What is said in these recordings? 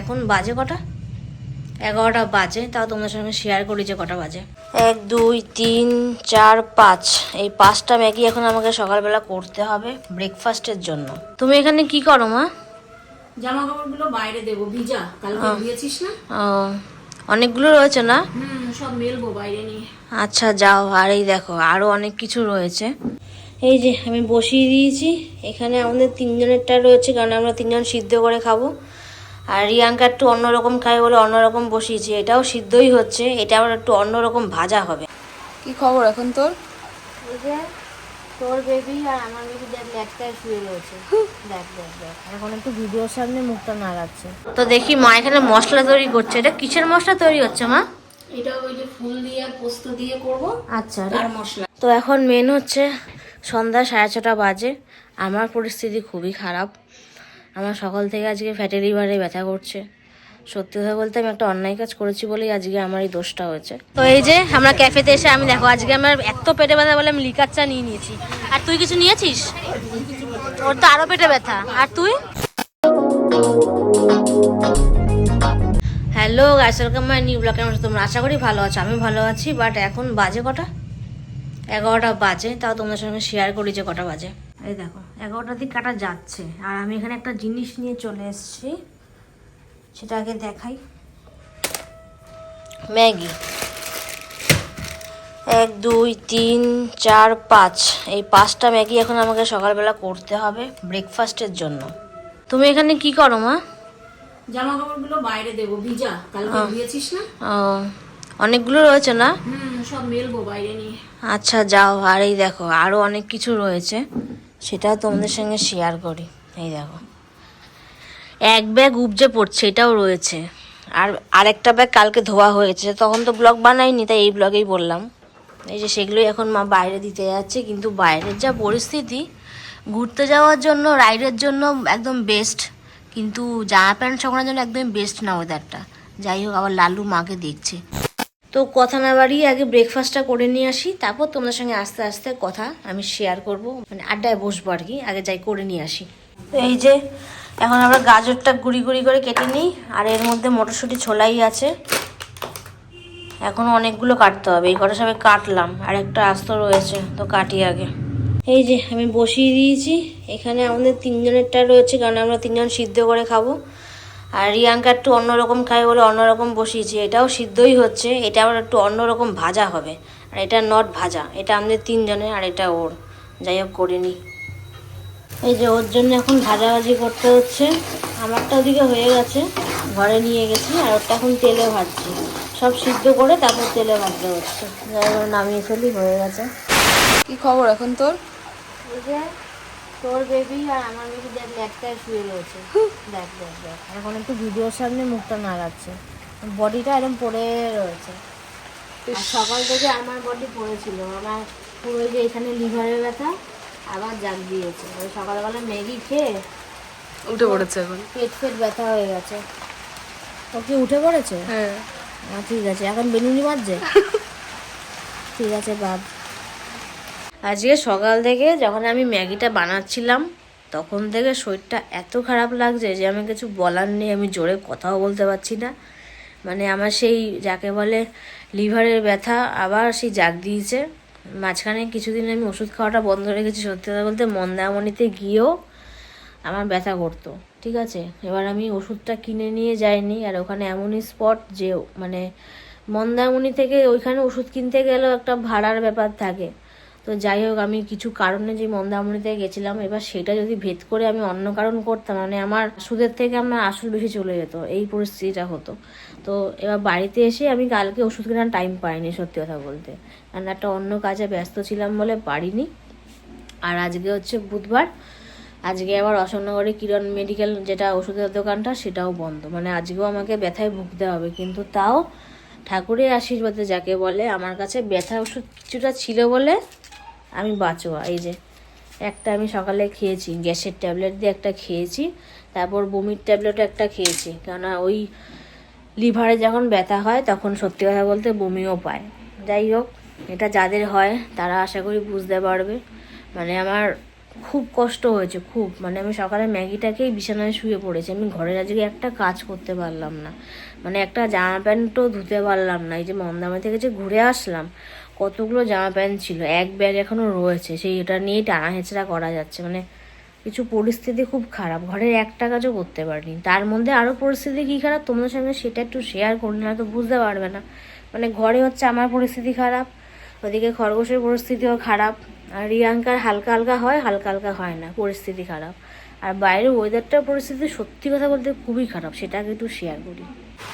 এখন বাজে কটা? এগারোটা বাজে তাও তোমাদের সঙ্গে শেয়ার করি যে কটা বাজে। এক দুই তিন চার পাঁচ। এই পাঁচটা ম্যাগি এখন আমাকে সকালবেলা করতে হবে ব্রেকফাস্টের জন্য। তুমি এখানে কি করো মা? জামা কাপড়গুলো বাইরে দেবো ভিজা। কালকে দিয়েছিস না? ও অনেকগুলো রয়েছে না? সব মেলবো বাইরে নিয়ে। আচ্ছা যাও আর এই দেখো আরও অনেক কিছু রয়েছে। এই যে আমি বসিয়ে দিয়েছি। এখানে আমাদের তিনজনেরটা রয়েছে কারণ আমরা তিনজন সিদ্ধ করে খাব। আর রিয়াঙ্কা একটু অন্যরকম খায় বলে অন্যরকম বসিয়েছি এটাও সিদ্ধই হচ্ছে এটা আবার একটু অন্যরকম ভাজা হবে। কি খবর এখন তোর? তোর বেবি আর আমার বেবি দেখ ল্যাটকায় শুয়ে রয়েছে। দেখ দেখ দেখ। এখন একটু ভিডিওর সামনে মুখটা নাড়াচ্ছে। তো দেখি মা এখানে মশলা তৈরি করছে এটা কিসের মশলা তৈরি হচ্ছে মা? এটা ওই যে ফুল দিয়ে পোস্ত দিয়ে করব আচ্ছা আর মশলা। তো এখন মেন হচ্ছে সন্ধ্যা সাড়ে ছটা বাজে আমার পরিস্থিতি খুবই খারাপ। আমার সকাল থেকে আজকে ফ্যাটি লিভারে ব্যথা করছে। সত্যি কথা বলতে আমি একটা অন্যায় কাজ করেছি বলেই আজকে আমার এই দোষটা হয়েছে। তো এই যে আমরা ক্যাফেতে এসে আমি দেখো, আজকে আমার এত পেটে ব্যথা বলে আমি লিকার চা নিয়ে নিয়েছি। আর তুই কিছু নিয়েছিস? ওর তো আরও পেটে ব্যথা। আর তুই? Hello guys welcome my new blog কেমন তোমরা? আশা করি ভালো আছো, আমি ভালো আছি। বাট এখন বাজে কটা? এগারোটা বাজে, তাও তোমাদের সঙ্গে শেয়ার করি যে কটা বাজে। এই দেখো। এগারোটার দিক কাটা যাচ্ছে। আর আমি এখানে একটা জিনিস নিয়ে চলে এসেছি। সেটা আগে দেখাই। ম্যাগি। এক দুই তিন চার পাঁচ। এই পাঁচটা ম্যাগি এখন আমাকে সকালবেলা করতে হবে ব্রেকফাস্টের জন্য। তুমি এখানে কি করো মা? জামা কাপড়গুলো বাইরে দেবো ভিজা। কালকে না? ও। অনেকগুলো রয়েছে না? হুম সব মেলবো বাইরে নিয়ে। আচ্ছা যাও। আর এই দেখো আরও অনেক কিছু রয়েছে। সেটাও তোমাদের সঙ্গে শেয়ার করি। এই দেখো। এক ব্যাগ উপজে পড়ছে, এটাও রয়েছে। আর আরেকটা ব্যাগ কালকে ধোয়া হয়েছে তখন তো ব্লগ বানাইনি, তাই এই ব্লগেই বললাম। এই যে সেগুলোই এখন মা বাইরে দিতে যাচ্ছে, কিন্তু বাইরের যা পরিস্থিতি, ঘুরতে যাওয়ার জন্য রাইডের জন্য একদম বেস্ট কিন্তু জামা প্যান্ট শুকানোর জন্য একদম বেস্ট না ওয়েদারটা যাই হোক, আবার লালু মাকে দেখছে। তো কথা না বাড়িয়ে আগে ব্রেকফাস্টটা করে নিয়ে আসি, তারপর তোমাদের সঙ্গে আস্তে আস্তে কথা আমি শেয়ার করব মানে আড্ডায় বসবো আর কি, আগে যাই করে নিয়ে আসি। তো এই যে, এখন আমরা গাজরটা গুঁড়ি গুঁড়ি করে কেটে নিই, আর এর মধ্যে মটরশুঁটি ছোলাই আছে। এখনও অনেকগুলো কাটতে হবে, এই কটা সবাই কাটলাম, আর একটা আস্ত রয়েছে, তো কাটি আগে। এই যে, আমি বসিয়ে দিয়েছি, এখানে আমাদের তিনজনেরটা রয়েছে, কারণ আমরা তিনজন সিদ্ধ করে খাব। আর রিয়াঙ্কা একটু অন্যরকম খায় বলে অন্যরকম বসিয়েছি। এটাও সিদ্ধই হচ্ছে এটা আবার একটু অন্যরকম ভাজা হবে। আর এটা নট ভাজা এটা আমাদের তিনজনের আর এটা ওর। যাই হোক করে নিই এই যে ওর জন্য এখন ভাজাভাজি করতে হচ্ছে। আমারটা ওদিকে হয়ে গেছে ঘরে নিয়ে গেছি আর ওরটা এখন তেলে ভাজছি। সব সিদ্ধ করে তারপর তেলে ভাজতে হচ্ছে। যাই হোক নামিয়ে ফেলি হয়ে গেছে। কি খবর এখন তোর? তোর বেবি আর আমার বেবি দেখ ল্যাটকায় শুয়ে রয়েছে। দেখ দেখ দেখ। এখন একটু ভিডিওর সামনে মুখটা নাড়াচ্ছে। বডিটা এরকম পড়ে রয়েছে। আর সকাল থেকে আমার বডি পড়েছিল। আমার পুরো যে এখানে লিভারের ব্যথা আবার জাগ দিয়েছে। ওই সকালবেলা ম্যাগি খেয়ে উঠে পড়েছে এখন। পেট ফেট ব্যথা হয়ে গেছে। ও কি উঠে পড়েছে? হ্যাঁ। ঠিক আছে। এখন বেলুনি বাজছে? ঠিক আছে বাদ। আজকে সকাল থেকে যখন আমি ম্যাগিটা বানাচ্ছিলাম, তখন থেকে শরীরটা এত খারাপ লাগছে যে আমি কিছু বলার নেই, আমি জোরে কথাও বলতে পারছি না। মানে আমার সেই যাকে বলে লিভারের ব্যথা আবার সেই জাগ দিয়েছে। মাঝখানে কিছুদিন আমি ওষুধ খাওয়াটা বন্ধ রেখেছি সত্যি কথা বলতে মন্দামণিতে গিয়েও আমার ব্যথা করতো, ঠিক আছে? এবার আমি ওষুধটা কিনে নিয়ে যাইনি, আর ওখানে এমনই স্পট যে মানে মন্দারমণি থেকে ওইখানে ওষুধ কিনতে গেলেও একটা ভাড়ার ব্যাপার থাকে। তো যাই হোক, আমি কিছু কারণে যে মন্দারমণিতে গেছিলাম, এবার সেটা যদি ভেদ করে আমি অন্য কারণ করতাম মানে আমার সুদের থেকে আমার আসল বেশি চলে যেত, এই পরিস্থিতিটা হতো। তো এবার বাড়িতে এসে আমি কালকে ওষুধ কেনার টাইম পাইনি, সত্যি কথা বলতে। কারণ একটা অন্য কাজে ব্যস্ত ছিলাম বলে পারিনি। আর আজকে হচ্ছে বুধবার, আজকে আবার অশোকনগরে কিরণ মেডিকেল যেটা ওষুধের দোকানটা, সেটাও বন্ধ। মানে আজকেও আমাকে ব্যথায় ভুগতে হবে, কিন্তু তাও ঠাকুরের আশীর্বাদে যাকে বলে, আমার কাছে ব্যথা ওষুধ কিছুটা ছিল বলে আমি বাঁচোয়া এই যে, একটা আমি সকালে খেয়েছি, গ্যাসের ট্যাবলেট দিয়ে একটা খেয়েছি, তারপর বমির ট্যাবলেট একটা খেয়েছি। কেননা ওই লিভারে যখন ব্যথা হয়, তখন সত্যি কথা বলতে বমিও পায়। যাই হোক, এটা যাদের হয়, তারা আশা করি বুঝতে পারবে। মানে আমার খুব কষ্ট হয়েছে, খুব। মানে আমি সকালে ম্যাগিটাকেই বিছানায় শুয়ে পড়েছি। আমি ঘরের আজকে একটা কাজ করতে পারলাম না। মানে একটা জামা প্যান্টও ধুতে পারলাম না। এই যে মন্দামা থেকে যে ঘুরে আসলাম। কতগুলো জামা প্যান্ট ছিল? এক ব্যাগ এখনও রয়েছে। সেই এটা নিয়েই টানা হেঁচড়া করা যাচ্ছে। মানে কিছু পরিস্থিতি খুব খারাপ। ঘরের একটা কাজও করতে পারিনি। তার মধ্যে আরও পরিস্থিতি কী খারাপ? তোমাদের সঙ্গে সেটা একটু শেয়ার করি না তো বুঝতে পারবে না। মানে ঘরে হচ্ছে আমার পরিস্থিতি খারাপ, ওদিকে খরগোশের পরিস্থিতিও খারাপ, আর রিয়াঙ্কার হালকা হালকা হয়, হালকা হালকা হয় না, পরিস্থিতি খারাপ। আর বাইরের ওয়েদারটার পরিস্থিতি সত্যি কথা বলতে খুবই খারাপ সেটাকে একটু শেয়ার করি।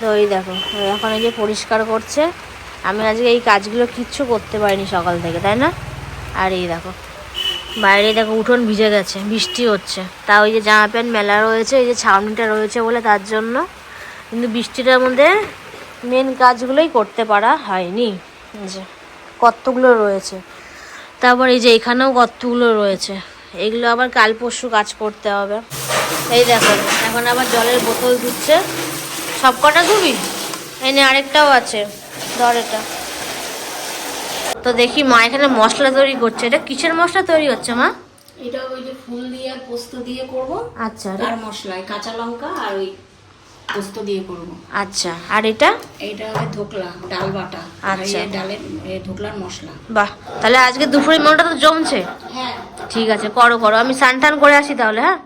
তো এই দেখো এখন এই যে পরিষ্কার করছে। আমি আজকে এই কাজগুলো কিচ্ছু করতে পারিনি সকাল থেকে, তাই না? আর এই দেখো, বাইরে দেখো উঠোন ভিজে গেছে, বৃষ্টি হচ্ছে। তা ওই যে জামা প্যান্ট মেলা রয়েছে, এই যে ছাউনিটা রয়েছে বলে তার জন্য। কিন্তু বৃষ্টিটার মধ্যে মেন কাজগুলোই করতে পারা হয়নি। যে কতগুলো রয়েছে। তারপর এই যে এখানেও কতগুলো রয়েছে। এগুলো আবার কাল পরশু কাজ করতে হবে। এই দেখো, এখন আবার জলের বোতল দিচ্ছে সব কটা ধুবি? এই নে আরেকটাও আছে। ধর এটা। তো দেখি মা এখানে মশলা তৈরি করছে। এটা কিসের মশলা তৈরি হচ্ছে মা? এটা ওই যে ফুল দিয়ে আর পোস্ত দিয়ে করব। আচ্ছা আর মশলায় কাঁচা লঙ্কা আর ওই পোস্ত দিয়ে করব। আচ্ছা আর এটা? এইটা হবে ধোকলা ডাল বাটা। আচ্ছা। ডালের ধোকলার মশলা। বাহ তাহলে আজকে দুপুরের মেনুটা তো জমছে? হ্যাঁ। ঠিক আছে করো করো। আমি স্নান টান করে আসি তাহলে হ্যাঁ?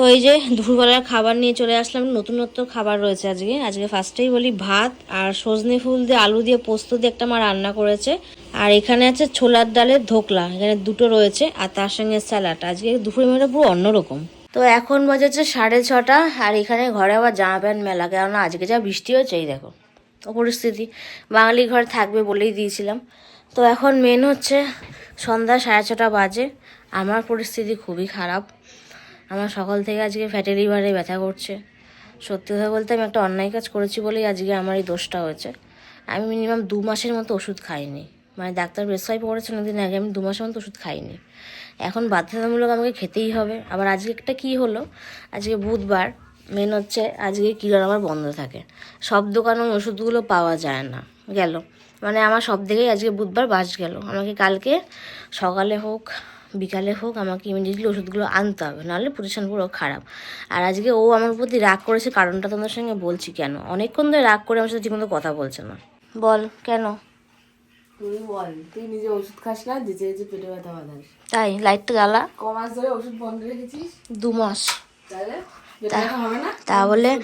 তো এই যে দুপুরবেলার খাবার নিয়ে চলে আসলাম, নতুনত্ব খাবার রয়েছে আজকে। আজকে ফার্স্টেই বলি ভাত আর সজনে ফুল দিয়ে আলু দিয়ে পোস্ত দিয়ে একটা মা রান্না করেছে। আর এখানে আছে ছোলার ডালের ধোকলা, এখানে দুটো রয়েছে আর তার সঙ্গে স্যালাড। আজকে দুপুরের মেনুটা পুরো অন্যরকম। তো এখন বাজেছে সাড়ে ছটা আর এখানে ঘরে আবার জামা প্যান্ট মেলা, কেননা আজকে যা বৃষ্টি হচ্ছে, এই দেখো তো পরিস্থিতি বাঙালি ঘর থাকবে বলেই দিয়েছিলাম। তো এখন মেন হচ্ছে সন্ধ্যা সাড়ে ছটা বাজে। আমার পরিস্থিতি খুবই খারাপ। আমার সকাল থেকে আজকে ফ্যাটি লিভারে ব্যথা করছে। সত্যি কথা বলতে আমি একটা অন্যায় কাজ করেছি বলেই আজকে আমার এই দোষটা হয়েছে। আমি মিনিমাম দু মাসের মতো ওষুধ খাইনি। মানে ডাক্তার প্রেসক্রাইব করেছেন দিন আগে, আমি দু মাসের মতো ওষুধ খাইনি। এখন বাধ্যতামূলক আমাকে খেতেই হবে। আবার আজকে একটা কী হলো? আজকে বুধবার মেন হচ্ছে আজকে কিলোর আমার বন্ধ থাকে। সব দোকানে ওষুধগুলো পাওয়া যায় না। গেল। মানে আমার সব দিকেই আজকে বুধবার বাস গেল। আমাকে কালকে সকালে হোক বিকালে হোক আমাকে ইমিডিয়েটলি ওষুধগুলো আনতে হবে নাহলে পজিশন পুরো খারাপ। আর আজকে ও আমার প্রতি রাগ করেছে কারণটা তোমাদের সঙ্গে বলছি কেন? অনেকক্ষণ ধরে রাগ করে আমার সাথে ঠিকমতো কথা বলছে না। বল কেন? তুই বল তুই নিজে ওষুধ খাস না যেচে যেচে পেটে ব্যথা বাঁধাস। তাই লাইটটা জ্বালা। ক মাস ধরে ওষুধ বন্ধ রেখেছিস? দু মাস। তাহলে তাহলে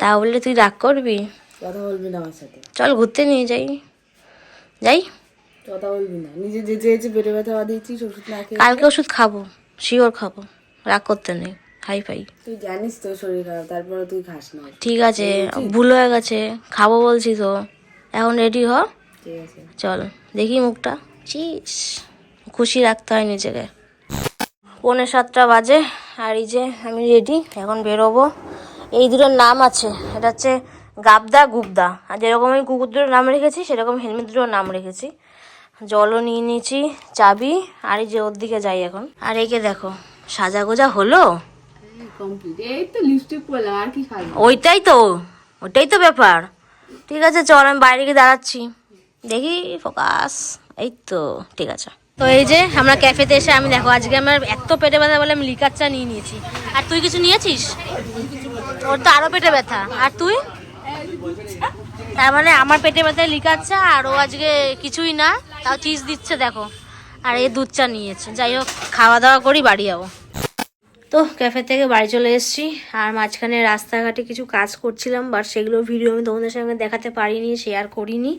তাহলে তুই রাগ করবি? কথা বলবি না আমার সাথে। চল ঘুরতে নিয়ে যাই। যাই। কথা বলবি না। নিজে যেচে পেটে ব্যথা বাঁধিয়েছিস ওষুধ না খেয়ে কালকে ওষুধ খাব শিওর খাব রাগ করতে নেই হাই ফাই তুই জানিস তো শরীর খারাপ তারপরে তুই খাস না। ঠিক আছে ভুল হয়ে গেছে খাব বলছি তো। এখন রেডি হ। ঠিক আছে। চল দেখি মুখটা। চিস খুশি রাখতে হয় নিজেকে। পৌনে সাতটা বাজে আর এই যে আমি রেডি এখন বেরোবো। এই দুটোর নাম আছে এটা হচ্ছে গাবদা গুবদা আর যেরকম আমি কুকুর দুটোর নাম রেখেছি সেরকম হেলমেট দুটোর নাম রেখেছি। জলও নিয়ে নিয়েছি চাবি আর এই যে ওর দিকে যাই এখন। আর একে দেখো সাজা গোজা হলো ওইটাই তো ওইটাই তো ব্যাপার। ঠিক আছে চল আমি বাইরে গিয়ে দাঁড়াচ্ছি। দেখি ফোকাস। এই তো ঠিক আছে। তো এই যে আমরা ক্যাফেতে এসে আমি দেখো আজকে আমার এত পেটে ব্যথা বলে আমি লিকার চা নিয়ে নিয়েছি। আর তুই কিছু নিয়েছিস? ওর তো আরও পেটে ব্যথা। আর তুই? তার মানে আমার পেটে ব্যথায় লিকার চা আর ও আজকে কিছুই না, তাও চিজ দিচ্ছে, দেখো। আর এই দুধ চা নিয়েছে। যাই হোক, খাওয়া দাওয়া করি, বাড়ি যাব। তো, ক্যাফে থেকে বাড়ি চলে এসেছি। আর মাঝখানে রাস্তাঘাটে কিছু কাজ করছিলাম বাট সেগুলো ভিডিও আমি তোমাদের সঙ্গে দেখাতে পারিনি শেয়ার করিনি।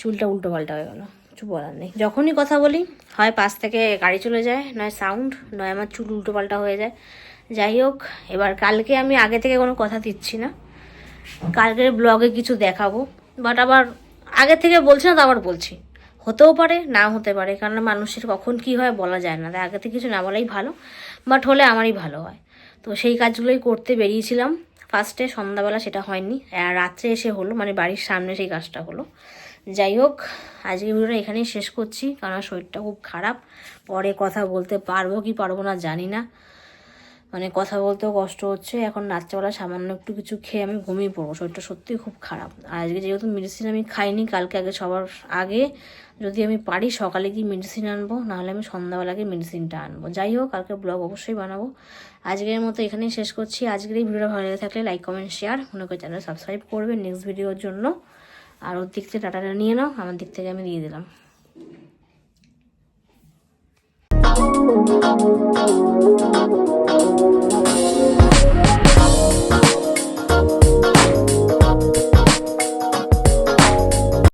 চুলটা উল্টো পাল্টা হয়ে গেল, কিছু বলার নেই। যখনই কথা বলি, হয় পাশ থেকে গাড়ি চলে যায়, নয় সাউন্ড নয় আমার চুল উল্টো পাল্টা হয়ে যায়। যাই হোক, এবার কালকে আমি আগে থেকে কোনো কথা দিচ্ছি না। কালকের ব্লগে কিছু দেখাবো। বাট আবার আগে থেকে বলছি না, তো আবার বলছি। হতেও পারে না হতে পারে কারণ মানুষের কখন কি হয় বলা যায় না। আগে থেকে কিছু না বলাই ভালো বাট হলে আমারই ভালো হয়। তো সেই কাজগুলোই করতে বেরিয়েছিলাম। ফার্স্টে সন্ধ্যাবেলা সেটা হয়নি রাত্রে এসে হলো মানে বাড়ির সামনে সেই কাজটা হলো। যাই হোক, আজকে ভিডিওটা এখানেই শেষ করছি কারণ শরীরটা খুব খারাপ। পরে কথা বলতে পারব কি পারব না জানি না। মানে কথা বলতেও কষ্ট হচ্ছে। এখন রাত্রেবেলা সামান্য একটু কিছু খেয়ে আমি ঘুমিয়ে পড়ব। শরীরটা সত্যিই খুব খারাপ। আর আজকে যেহেতু মেডিসিন আমি খাইনি, কালকে আগে সবার আগে যদি আমি পারি সকালে কি মেডিসিন আনব, নাহলে আমি সন্ধ্যাবেলাকে মেডিসিনটা আনব। যাই হোক, কালকে ব্লগ অবশ্যই বানাবো। আজকের মতো এখানেই শেষ করছি। আজকের এই ভিডিওটা ভালো লেগে থাকলে লাইক কমেন্ট শেয়ার মনে করে চ্যানেল সাবস্ক্রাইব করবে নেক্সট ভিডিওর জন্য। আর ওর দিক থেকে টাটাটা নিয়ে নাও। আমার দিক থেকে আমি দিয়ে দিলাম। Thank you.